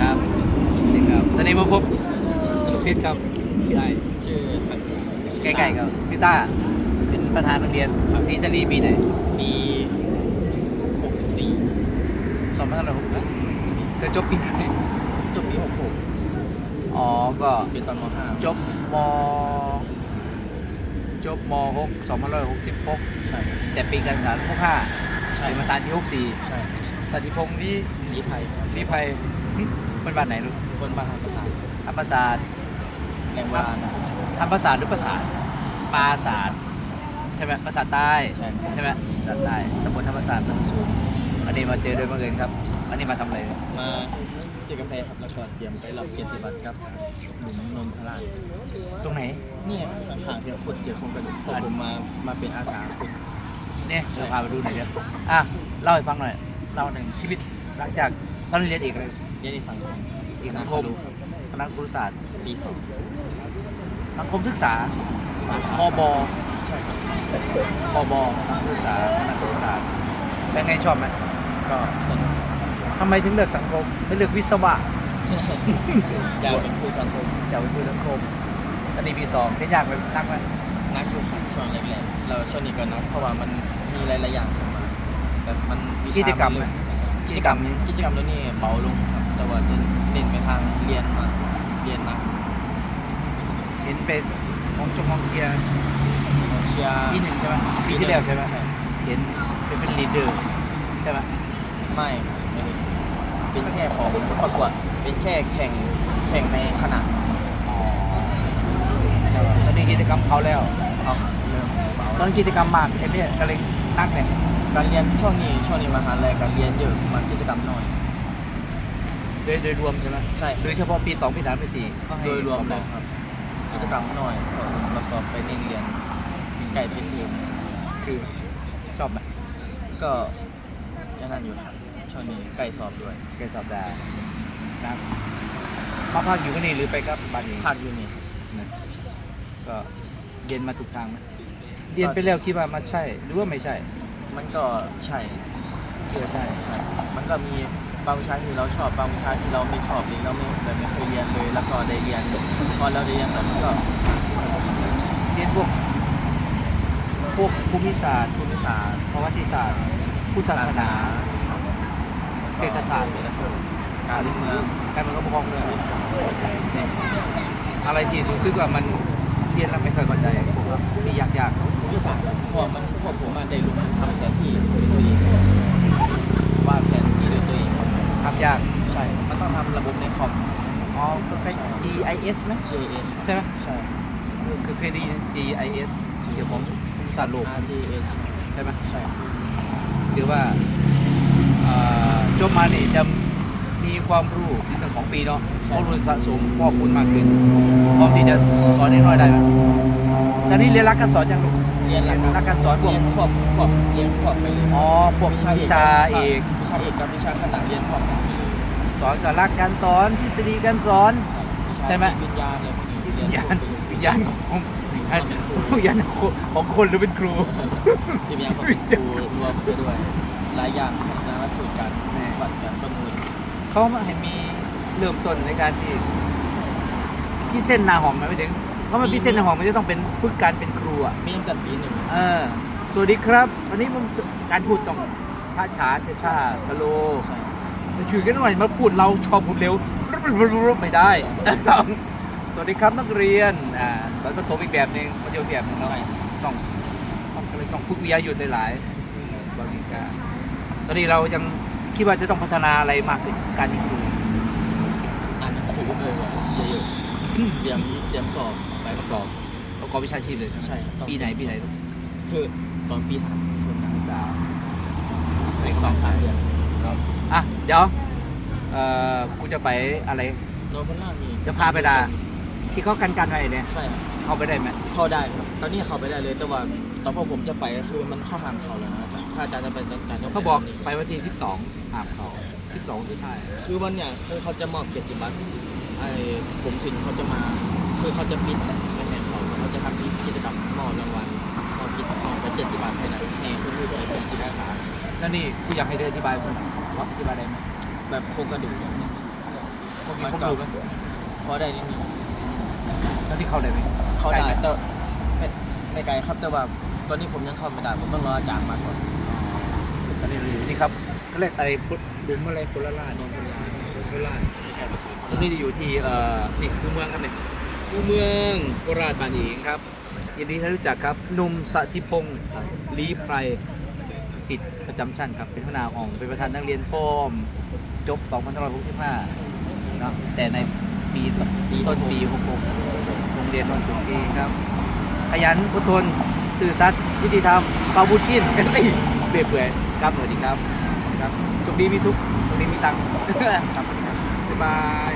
ครับสวัสดีครับ ตอนนี้มาพบลูกศิษย์ครับชื่อไอชื่อสัตย์ใกล้ๆครับชื่อต้าเป็นประธานโรงเรียนซีจันรีปีไหนปีหกสี่สองพันห้าร้อยหกนะเกิดจบปีไหนจบปีหกหกอ๋อก็เป็นตอนมห้าจบมจบมหกสองพันร้อยหกสิบหกใช่แต่ปีการศึกษาหกห้าใช่เป็นมาตราที่หกสี่ใช่สันติพงศ์ที่ลีไทยรีภัย เป็นบ้านไหนลูกคนบ้านทางประสาทธรรมศาสตร์แรงโบราณนะธรรมศาสตร์หรือประสาทปราศาสตร์ใช่ไหมประสาทใต้ใช่ใช่ไหมประสาทใต้ตำบลธรรมศาสตร์มันสูงอันนี้มาเจอโดยบังเอิญครับ อันนี้มาทำอะไรมาซื้อกาแฟครับแล้วก็เตรียมไปรับเกียรติบัตรกับหลุมนนทราชตรงไหนเนี่ยข้างๆที่ขุดเจอโครงกระดูกพอผมมามาเป็นอาสาขุดเนี่ยเดี๋ยวพาไปดูหน่อยเดี๋ยวอะเล่าให้ฟังหน่อยเล่าหนึ่งชีวิตหลังจากตอนเรียนเอกเลยเรียนในสังคมอีกสังคมครับคณะครุศาสตร์ปีสองสังคมศึกษาสาคอบอใช่ครับคอบอสังคมศึกษาคณะครุศาสตร์เป็นไงชอบไหมก็สนุกทำไมถึงเลือกสังคมไม่เลือกวิศวะอยากเป็นครูสังคมอยากเป็นครูสังคมอันนี้ปีสองได้ยากไหมนักไหมนักอยู่ครับช่วงแรกๆเราช่วงนี้ก็นักเพราะว่ามันมีหลายๆอย่างเข้ามาแบบมันวิชากิจกรรมนไหม กิจกรรมกิจกรรมตัวนี้เบาลงครับ แต่ว่าจะเน้นไปทางเรียนมากเรียนมากเห็นเป็นมองชมมองเชียร์เชียร์ปีหนึ่งใช่ไหมปีที่แล้วใช่ไหมใช่เห็นเป็นเป็นลีดเดอร์ใช่ไหมไม่ไม่ได้เป็นแค่ของประกวดเป็นแค่แข่งแข่งในคณะอ๋อตอนนี้กิจกรรมเขาแล้วเอาเริ่มเบาตอนนนกิจกรรมมากไอ้เนี่ยก็เลย นักเนี่ยการเรียนช่วงนี้ช่วงนี้มหาลัยการเรียนเยอะมันกิจกรรมน้อย โดยโดยรวมใช่ไหมใช่โดยเฉพาะปีสองปีสามปีสี่ก็ให้โดยรวมเลยครับ กิจกรรมน้อยแล้วก็ไปเน้นเรียนไก่เป็นทีมคือชอบไหมก็ยังนั่นอยู่ครับช่วงนี้ใกล้สอบด้วยแกสอบได้นะมาพักอยู่ที่นี่หรือไปกับบ้านนี้พักอยู่นี่นะก็เรียนมาถูกทางไหม เรียนไปแล้วคิดว่ามันใช่ หรือว่าไม่ใช่มันก็ใช่คิดว่าใช่ ใช่ มันก็มีบางวิชาที่เราชอบบางวิชาที่เราไม่ชอบหรือเราไม่แบบไม่เคยเรียนเลย แล้วก็ได้เรียนพอเราได้เรียนแล้วมันก็สนุกเรียนพวกพวกภูมิศาสตร์ภูมิศาสตร์ประวัติศาสตร์พุทธศาสนาเศรษฐศาสตร์เศรษฐศาสตร์การเมืองการเมืองก็ปกครองด้วยเนี่ยอะไรที่รู้สึกว่ามันเรียนแล้วไม่เคยเข้าใจผมว่ามียากภู มิศาสตร์เพราะมันพวกผมมาได้ลงมือทำแผนที่ด้วยตัวเองวาดแผนที่ด้วยตัวเองๆทำยากใช่มันต้องทำระบบในคอมอ๋อก็เป็น GIS ไหม JS ใช่ไหมใช่คือเคยได้ยิน GIS เกี่ยวกับภูมิศาสตร์โลก RGH ใช่ไหมใช่หรือว่าเอ่อจบมานี่จะ มีความรู้ในตั้งสองปีเนาะความรู้สะสมข้อมูลมากขึ้นพร้อมที่จะสอนน้อยๆได้ไหมตอนนี้เรียนรักการสอนยังลูก เรียนหลักรักการสอนพวก เรียนควบควบเรียนควบไปเลยอ๋อพวกวิชาเอกวิชาเอกกับวิชาขนาดเรียนควบกันไปเลยสอนกับรักการสอนทฤษฎีการสอนวิชาใช่ไหม วิญญาณอะไรพวกนี้วิเรียนญญาควณบไปเลยวิญญาณของวิญญาณวิญญาณของคนหรือเป็นครูที่วิญญาณของเป็นครูรวมไปด้วยหลายอย่างนะว่าสูตรการแน่วัดการประมูล เขามาให้มีเริ่มต้นในการที่ที่เส้นนาหอมนะไม่ถึงเขามาพิเศษนาหอมมันจะต้องเป็นฝึกการเป็นครูอะมีตั้งแต่ปีหนึ่งเออสวัสดีครับ วันนี้มันการพูดต้องช้าช้าช้าช้าสโลใช่ถือกันหน่อยมาพูดเราชอบพูดเร็วไม่ได้ต้องสวัสดีครับนักเรียนอ่าสอนประถมอีกแบบหนึ่งมัธยมอีกแบบหนึงเนาะใช่ต้องต้องก็เลยต้องฝึกวิทยาหยุดหลายๆบางทีการตอนนี้เรายัง คิดว่าจะต้องพัฒนาอะไรมากขึ้นการเป็นครูอ่านหนังสือเลยว่าเยอะๆเตรียมเตรียมสอบไปประกอบประกอบวิชาชีพเลยใช่ต้องปีไหนปีไหนลูกเธอตอนปีสามเทอมนักศึกษาปีอีกสองสามเดือนอะเดี๋ยวเอ่อกูจะไปอะไรโนพันล่ามีจะพาไปดาที่เขากันกันไว้เนี่ยใช่ครับเข้าไปได้ไหมเข้าได้ครับตอนนี้เข้าไปได้เลยแต่ว่าตอนพอผมจะไปก็คือมันเข้าห้ามเขาแล้วนะอาจารย์ ถ้าอาจารย์จะไปอาจารย์จะเขาบอกวันนี้ไปวันที่ที่สองหามเขาที่สองที่ท้ายคือวันเนี้ยคือเขาจะมอบเกียรติบัตรไอ้ผมสินเขาจะมาคือเขาจะปิดไม่ให้เขาเขาจะทำกิจกรรมมอบรางวัลมอบกิจมอบเกียรติบัตรให้นะให้คนที่ตัวเองเป็นจิตอาสาแล้วนี่กูอยากให้เธออธิบายคุณว่าอธิบายได้ไหมแบบโครงกระดูกพวกมีมันพวกก็ดูไหมพอได้นิดนึงแล้วที่เข้าได้ไหมเข้าได้ใกล้ไหมแต่ไม่ไม่ไกลครับแต่ว่าตอนนี้ผมยังเข้าไม่ได้ผมต้องรออาจารย์มาก่อนต อนนี้เราอยู่นี่ครับเขาเรียกอะไรพุทธหลุมอะไรพุทธลาชนนทบุรีพุทธลาชตรงนี้อยู่ที่เอ่อนี่คือเมืองครับเนี่ยคือเมืองโคราชบานเองครับยินดีที่รู้จักครับหนุ่มสศิพงศ์ลีไพรสิทธิ์ประจำชั้นครับเป็นหัวหน้าห้องเป็นประธานนักเรียนพร้อมจบ 2565เนาะแต่ในปีปีต้นปี 66โรงเรียนนนสุขีครับ ขยันอดทนสื่อสัตย์ยุติธรรมปาบุญกินเอ้ยเปื่อยเปื่อย ครับ สวัสดีครับ ครับสุขดีมีทุกข์โชคดีมีตังค์ ครับสวัสดีครับบ๊ายบาย